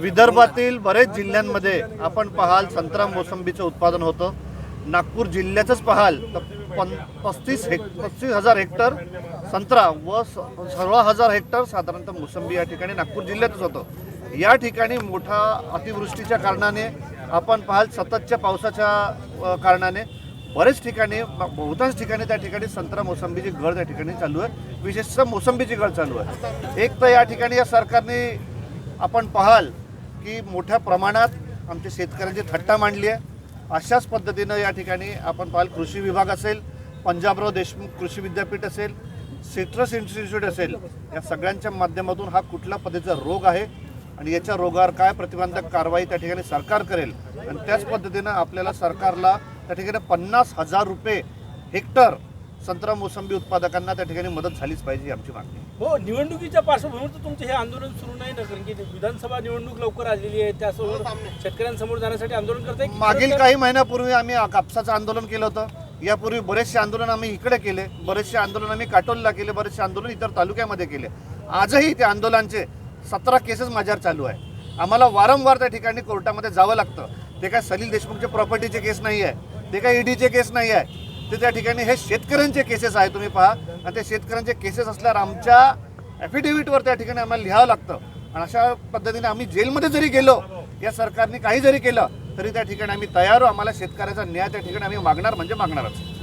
विदर्भातील बरेच जिल्ह्यांमध्ये आपण पाहाल संत्रा मोसंबीचं उत्पादन होतं. नागपूर जिल्ह्याचंच पाहाल तर पन पस्तीस हेक् पस्तीस हजार हेक्टर संत्रा व स- सोळा हजार हेक्टर साधारणतः मोसंबी या ठिकाणी नागपूर जिल्ह्यातच होतं. या ठिकाणी मोठा अतिवृष्टीच्या कारणाने आपण पाहाल सततच्या पावसाच्या कारणाने बरेच ठिकाणी बहुतांश ठिकाणी त्या ठिकाणी संत्रा मोसंबीची गळ त्या ठिकाणी चालू आहे. विशेषतः मोसंबीची गळ चालू आहे. एक तर या ठिकाणी या सरकारने आपण पाहाल की मोठ्या प्रमाणात आमच्या शेतकऱ्यांची थट्टा मांडली आहे. अशाच पद्धतीनं या ठिकाणी आपण पाहाल कृषी विभाग असेल पंजाबराव देशमुख कृषी विद्यापीठ असेल सिट्रस इन्स्टिट्यूट असेल या सगळ्यांच्या माध्यमातून हा कुठल्या पद्धतीचा रोग आहे आणि याच्या रोगावर काय प्रतिबंधक कारवाई त्या ठिकाणी सरकार करेल? आणि त्याच पद्धतीनं आपल्याला सरकारला त्या ठिकाणी पन्नास हजार रुपये हेक्टर संत्रा मोसंबी उत्पादकांना त्या ठिकाणी मदत झालीच पाहिजे ही आमची मागणी. आहे. हो निवडणुकीच्या पार्श्वभूमीवर तर तुमचं हे आंदोलन सुरू नाही ना कारण की विधानसभा निवडणूक लवकर आलेली आहे त्यासमोर शेतकऱ्यांसमोर जाण्यासाठी आंदोलन करताय की मागील काही महिन्यापूर्वी आम्ही कापसाचं आंदोलन केलं होतं. यापूर्वी बरेचसे आंदोलन आम्ही इकडे केले बरेचसे आंदोलन आम्ही काटोलला केले बरेचसे आंदोलन इतर तालुक्यामध्ये केले. आजही त्या आंदोलनांचे सतरा केसेस माझ्यावर चालू आहे. आम्हाला वारंवार त्या ठिकाणी कोर्टामध्ये जावं लागतं. ते काय सलील देशमुखच्या प्रॉपर्टीचे केस नाही आहे ते काय ईडीचे केस नाही आहे ते त्या ठिकाणी हे शेतकऱ्यांचे केसेस आहे तुम्ही पहा. आणि ते शेतकऱ्यांचे केसेस असल्यावर आमच्या ॲफिडेव्हिटवर त्या ठिकाणी आम्हाला लिहावं लागतं. आणि अशा पद्धतीने आम्ही जेलमध्ये जरी गेलो या सरकारने काही जरी केलं तरी त्या ठिकाणी आम्ही तयार आहोत. आम्हाला शेतकऱ्याचा न्याय त्या ठिकाणी आम्ही मागणार म्हणजे मागणारच.